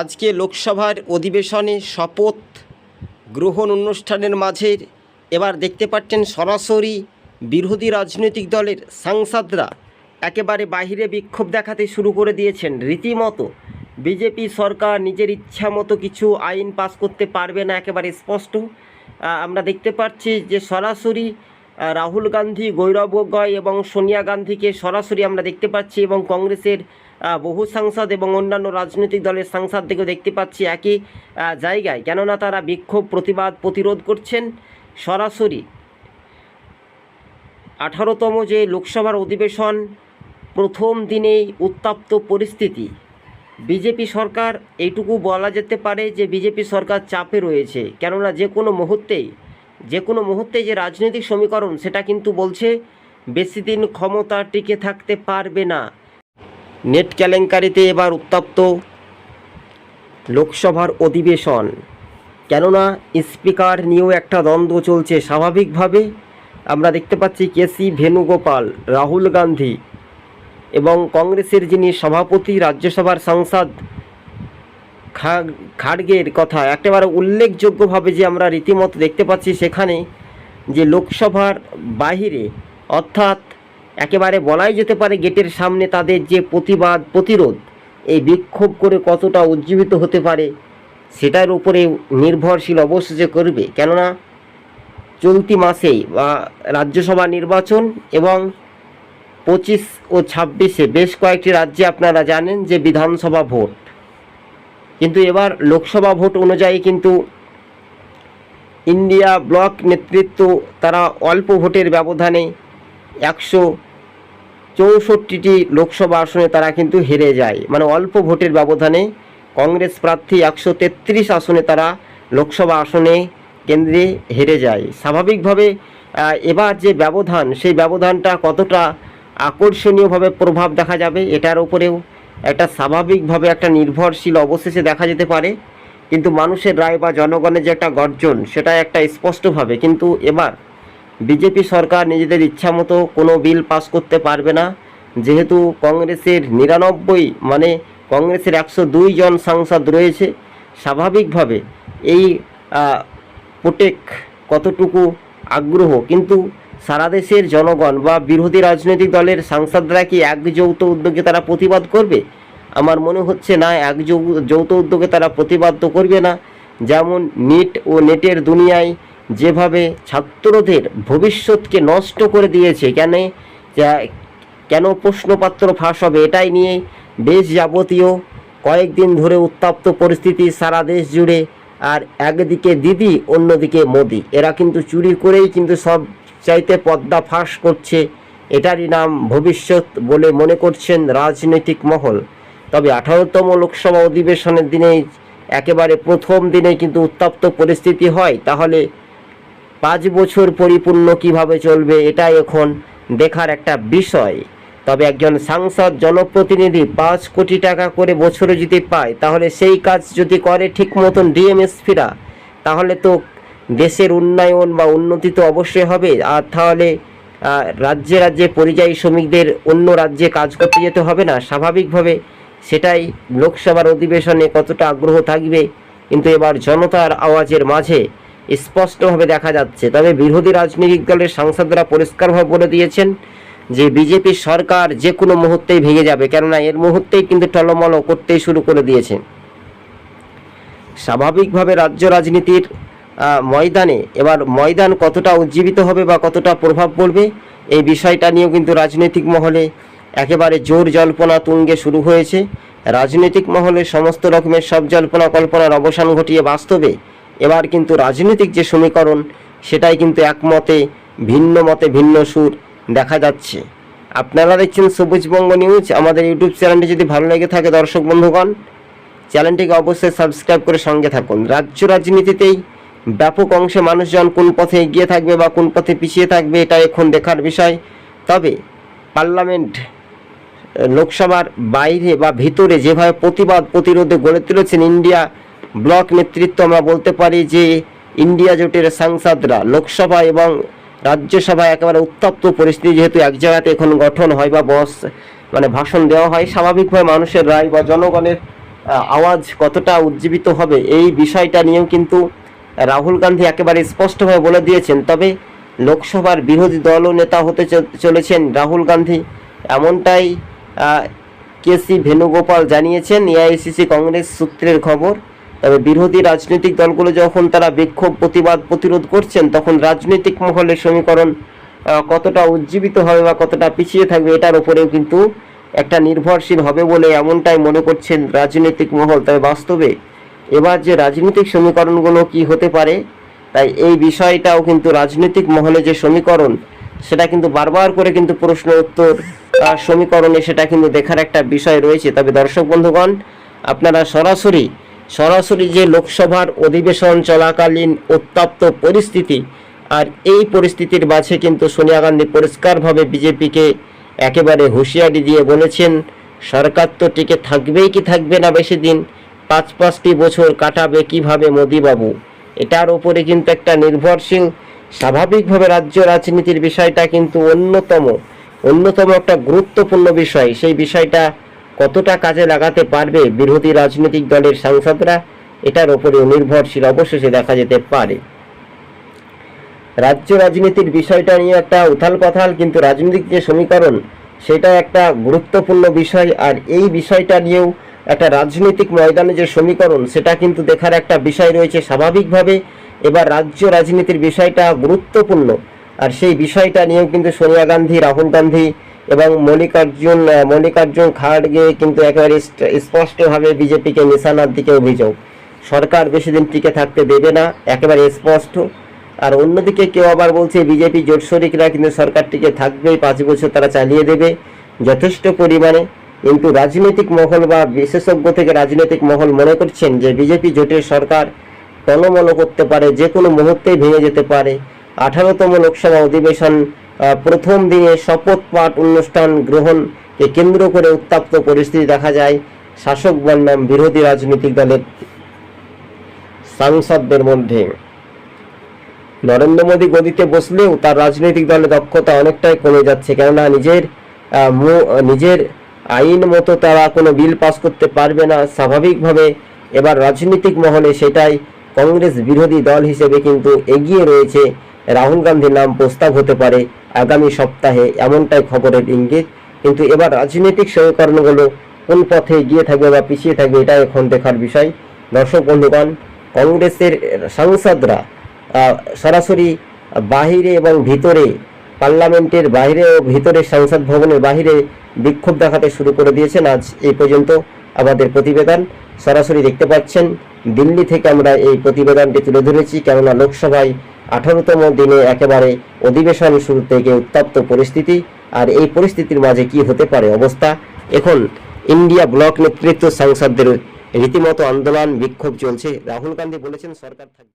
আজকে লোকসভার অধিবেশনে শপথ গ্রহণ অনুষ্ঠানের মাঝে এবার দেখতে পাচ্ছেন সরাসরি বিরোধী রাজনৈতিক দলের সাংসদরা একেবারে বাহিরে বিক্ষোভ দেখাতে শুরু করে দিয়েছেন। রীতিমতো বিজেপি সরকার নিজের ইচ্ছা মতো কিছু আইন পাস করতে পারবে না, একেবারে স্পষ্ট। আমরা দেখতে পাচ্ছি যে সরাসরি রাহুল গান্ধী, গৌরব গগৈ এবং সোনিয়া গান্ধীকে সরাসরি আমরা দেখতে পাচ্ছি এবং কংগ্রেসের বহু সাংসদ এবং অন্যান্য রাজনৈতিক দলের সাংসদদেরকেও দেখতে পাচ্ছি একই জায়গায়। কেননা তারা বিক্ষোভ, প্রতিবাদ, প্রতিরোধ করছেন সরাসরি। আঠারোতম যে লোকসভার অধিবেশন, প্রথম দিনেই উত্তপ্ত পরিস্থিতি। বিজেপি সরকার এইটুকু বলা যেতে পারে যে বিজেপি সরকার চাপে রয়েছে। কেননা যে কোনো মুহূর্তেই, যে কোনো মুহূর্তে যে রাজনৈতিক সমীকরণ, সেটা কিন্তু বলছে বেশি দিন ক্ষমতা টিকে থাকতে পারবে না। নেট কেলেঙ্কারিতে এবার উত্তপ্ত লোকসভার অধিবেশন। কেননা স্পিকার নিয়েও একটা দ্বন্দ্ব চলছে স্বাভাবিকভাবে। আমরা দেখতে পাচ্ছি কেসি ভেনুগোপাল রাহুল গান্ধী এবং কংগ্রেসের যিনি সভাপতি, রাজ্যসভার সাংসদ খাড়গের কথা একেবারে উল্লেখযোগ্যভাবে যে আমরা রীতিমতো দেখতে পাচ্ছি সেখানে যে লোকসভার বাহিরে অর্থাৎ একেবারে বলাই যেতে পারে গেটের সামনে তাদের যে প্রতিবাদ, প্রতিরোধ, এই বিক্ষোভ করে কতটা উজ্জীবিত হতে পারে, সেটার উপরে নির্ভরশীল অবশ্যই করবে। কেননা চলতি মাসেই বা রাজ্যসভা নির্বাচন এবং পঁচিশ ও ছাব্বিশে বেশ কয়েকটি রাজ্যে আপনারা জানেন যে বিধানসভা ভোট। কিন্তু এবার লোকসভা ভোট অনুযায়ী কিন্তু ইন্ডিয়া ব্লক নেতৃত্ব তারা অল্প ভোটের ব্যবধানে একশো চৌষট্টিটি লোকসভা আসনে তারা কিন্তু হেরে যায়। মানে অল্প ভোটের ব্যবধানে কংগ্রেস প্রার্থী একশো তেত্রিশ আসনে তারা লোকসভা আসনে কেন্দ্রে হেরে যায়। স্বাভাবিকভাবে এবার যে ব্যবধান, সেই ব্যবধানটা কতটা আকর্ষণীয়ভাবে প্রভাব দেখা যাবে এটার উপরেও একটা স্বাভাবিকভাবে একটা নির্ভরশীল অবশেষে দেখা যেতে পারে। কিন্তু মানুষের রায় বা জনগণের যে একটা গর্জন, সেটা একটা স্পষ্টভাবে। কিন্তু এবার বিজেপি সরকার নিজেদের ইচ্ছা মতো কোনো বিল পাস করতে পারবে না। যেহেতু কংগ্রেসের নিরানব্বই মানে কংগ্রেসের একশো দুই জন সাংসদ রয়েছে স্বাভাবিকভাবে এই আহ, প্রোটেক কতটুকু আগ্রহ? কিন্তু সারা দেশের জনগণ বা বিরোধী রাজনৈতিক দলের সাংসদরা কি এক যৌথ উদ্যোগে তারা প্রতিবাদ করবে? আমার মনে হচ্ছে না এক যৌথ উদ্যোগে তারা প্রতিবাদ তো করবে না। যেমন নিট ও নেটের দুনিয়ায় যেভাবে ছাত্রদের ভবিষ্যৎকে নষ্ট করে দিয়েছে, কেন কেন প্রশ্নপত্র ফাঁস হবে এটাই নিয়ে বেশ যাবতীয় কয়েকদিন ধরে উত্তপ্ত পরিস্থিতি সারা দেশ জুড়ে। আর একদিকে দিদি, অন্যদিকে মোদি। এরা কিন্তু চুরি করেই কিন্তু সব চাইতে পদ্মা ফাঁস করছে। এটারই নাম ভবিষ্যৎ বলে মনে করছেন রাজনৈতিক মহল। তবে আঠারোতম লোকসভা অধিবেশনের দিনে একেবারে প্রথম দিনে কিন্তু উত্তপ্ত পরিস্থিতি হয়। তাহলে পাঁচ বছর পরিপূর্ণ কীভাবে চলবে এটাই এখন দেখার একটা বিষয়। তবে একজন সাংসদ জনপ্রতিনিধি পাঁচ কোটি টাকা করে বছরে যদি পায়, তাহলে সেই কাজ যদি করে ঠিক মতন ডিএমএসপিরা, তাহলে তো দেশের উন্নয়ন বা উন্নতি তো অবশ্যই হবে। আর তাহলে রাজ্যে রাজ্যে পরিযায়ী শ্রমিকদের অন্য রাজ্যে কাজ করতে যেতে হবে না? স্বাভাবিকভাবে সেটাই লোকসভার অধিবেশনে কতটা আগ্রহ থাকবে। কিন্তু এবার জনতার আওয়াজের মাঝে স্পষ্টভাবে দেখা যাচ্ছে। তবে বিরোধী রাজনৈতিক দলের সাংসদরা পরিষ্কারভাবে বলে দিয়েছেন যে বিজেপি সরকার যে কোনো মুহূর্তেই ভেঙে যাবে। কেননা এর মুহূর্তেই কিন্তু টলমল করতেই শুরু করে দিয়েছে। স্বাভাবিকভাবে রাজ্য রাজনীতির ময়দানে এবার ময়দান কতটা উজ্জীবিত হবে বা কতটা প্রভাব পড়বে, এই বিষয়টা নিয়েও কিন্তু রাজনৈতিক মহলে একেবারে জোর জল্পনা তুঙ্গে শুরু হয়েছে। রাজনৈতিক মহলে সমস্ত রকমের সব জল্পনা কল্পনার অবসান ঘটিয়ে বাস্তবে এবার কিন্তু রাজনৈতিক যে সমীকরণ, সেটাই কিন্তু একমতে ভিন্ন মতে ভিন্ন সুর দেখা যাচ্ছে। আপনারা দেখছেন সবুজবঙ্গ নিউজ। আমাদের ইউটিউব চ্যানেলটি যদি ভালো লেগে থাকে দর্শক বন্ধুগণ, চ্যানেলটিকে অবশ্যই সাবস্ক্রাইব করে সঙ্গে থাকুন। রাজ্য রাজনীতিতেই ব্যাপক অংশে মানুষজন কোন পথে এগিয়ে থাকবে বা কোন পথে পিছিয়ে থাকবে, এটা এখন দেখার বিষয়। তবে পার্লামেন্ট, লোকসভার বাইরে বা ভিতরে যেভাবে প্রতিবাদ প্রতিরোধে গড়ে তুলেছেন ইন্ডিয়া ব্লক নেতৃত্ব আমরা বলতে পারি যে ইন্ডিয়া জোটের সাংসদরা লোকসভা এবং রাজ্যসভায় একেবারে উত্তপ্ত পরিস্থিতি, যেহেতু এক জায়গাতে এখন গঠন হয় বা বস মানে ভাষণ দেওয়া হয়, স্বাভাবিকভাবে মানুষের রায় বা জনগণের আওয়াজ কতটা উজ্জীবিত হবে এই বিষয়টা নিয়েও কিন্তু রাহুল গান্ধী একেবারে স্পষ্টভাবে বলে দিয়েছেন। তবে লোকসভার বিরোধী দল নেতা হতে চলেছেন রাহুল গান্ধী। এমনটাই কেসি ভেনুগোপাল জানিয়েছেন, এআইসিসি কংগ্রেস সূত্রের খবর। তবে বিরোধী রাজনৈতিক দলগুলো যখন তারা বিক্ষোভ প্রতিবাদ প্রতিরোধ করছেন, তখন রাজনৈতিক মহলের সমীকরণ কতটা উজ্জীবিত হবে বা কতটা পিছিয়ে থাকবে এটার উপরেও কিন্তু একটা নির্ভরশীল হবে বলে এমনটাই মনে করছেন রাজনৈতিক মহল। তবে বাস্তবে এবার যে রাজনৈতিক সমীকরণগুলো কি হতে পারে, তাই এই বিষয়টাও কিন্তু রাজনৈতিক মহলে যে সমীকরণ, সেটা কিন্তু বারবার করে কিন্তু প্রশ্ন উত্তর সমীকরণে সেটা কিন্তু দেখার একটা বিষয় রয়েছে। তবে দর্শক বন্ধুগণ, আপনারা সরাসরি সরাসরি যে লোকসভার অধিবেশন চলাকালীন উত্তপ্ত পরিস্থিতি আর এই পরিস্থিতির মাঝে কিন্তু সোনিয়া গান্ধী পরিষ্কারভাবে বিজেপিকে একেবারে হুঁশিয়ারি দিয়ে বলেছেন, সরকার তো টিকে থাকবেই কি থাকবে না বেশি দিন, পাঁচ পাঁচটি বছর কাটাবে কীভাবে মোদিবাবু? এটার ওপরে কিন্তু একটা নির্ভরশীল, স্বাভাবিকভাবে রাজ্য রাজনীতির বিষয়টা কিন্তু অন্যতম অন্যতম একটা গুরুত্বপূর্ণ বিষয়। সেই বিষয়টা কতটা কাজে লাগাতে পারবে বিরোধী রাজনৈতিক দলের সাংসদরা, এটার উপরেও নির্ভরশীল অবশেষে দেখা যেতে পারে। রাজ্য রাজনীতির বিষয়টা নিয়ে একটা উথাল পাথাল, কিন্তু রাজনৈতিক যে সমীকরণ, সেটা একটা গুরুত্বপূর্ণ বিষয়। আর এই বিষয়টা নিয়েও একটা রাজনৈতিক ময়দানে যে সমীকরণ, সেটা কিন্তু দেখার একটা বিষয় রয়েছে স্বাভাবিকভাবে। এবার রাজ্য রাজনীতির বিষয়টা গুরুত্বপূর্ণ। আর সেই বিষয়টা নিয়েও কিন্তু সোনিয়া গান্ধী, রাহুল গান্ধী এবং মল্লিকার্জুন মল্লিকার্জুন খাড়গে কিন্তু একেবারে স্পষ্টভাবে বিজেপিকে নিশানার দিকে অভিযোগ। সরকার বেশি দিন টিকে থাকতে দেবে না, একেবারে স্পষ্ট। আর অন্যদিকে কেউ আবার বলছে, বিজেপি জোট শরিকরা কিন্তু সরকারটিকে থাকবেই, পাঁচ বছর তারা চালিয়ে দেবে, যথেষ্ট পরিমাণে। কিন্তু রাজনৈতিক মহল বা বিশেষজ্ঞ থেকে রাজনৈতিক মহল মনে করছেন যে, বিজেপি জোটের সরকার টলমল করতে পারে, যে কোনো মুহূর্তেই ভেঙে যেতে পারে। আঠারোতম লোকসভা অধিবেশন প্রথম দিনে শপথ পাঠ অনুষ্ঠান গ্রহণকে কেন্দ্র করে উত্তপ্ত পরিস্থিতি দেখা যায়। শাসক বনাম বিরোধী রাজনৈতিক দলের সাংসদদের মধ্যে। নরেন্দ্র মোদী গদিতে বসলেও তার রাজনৈতিক দলের দক্ষতা অনেকটাই কমে যাচ্ছে, কেননা নিজের নিজের আইন মতো তারা কোনো বিল পাস করতে পারবে না। স্বাভাবিকভাবে এবার রাজনৈতিক মহলে সেটাই কংগ্রেস বিরোধী দল হিসেবে কিন্তু এগিয়ে রয়েছে। রাহুল গান্ধীর নাম প্রস্তাব হতে পারে আগামী সপ্তাহে, এমনটাই খবরের ইঙ্গিত। কিন্তু এবার রাজনৈতিক সমীকরণগুলো কোন পথে এগিয়ে থাকবে বা পিছিয়ে থাকবে এটা এখন দেখার বিষয়। দর্শক বন্ধুগণ, কংগ্রেসের সাংসদরা সরাসরি বাহিরে এবং ভিতরে, পার্লামেন্টের বাইরে ও ভিতরে সংসদ ভবনের বাইরে বিক্ষোভ দেখাতে শুরু করে দিয়েছেন। আজ এই পর্যন্ত আমাদের প্রতিবেদন সরাসরি দেখতে পাচ্ছেন। দিল্লি থেকে আমরা এই প্রতিবেদনটি তুলে ধরেছি। কেননা লোকসভায় আঠারোতম দিনে একেবারে অধিবেশন শুরু থেকে উত্তপ্ত পরিস্থিতি, আর এই পরিস্থিতির মাঝে কি হতে পারে অবস্থা? এখন ইন্ডিয়া ব্লক নেতৃত্ব সাংসদদের রীতিমতো আন্দোলন, বিক্ষোভ চলছে। রাহুল গান্ধী বলেছেন, সরকার থাকবে।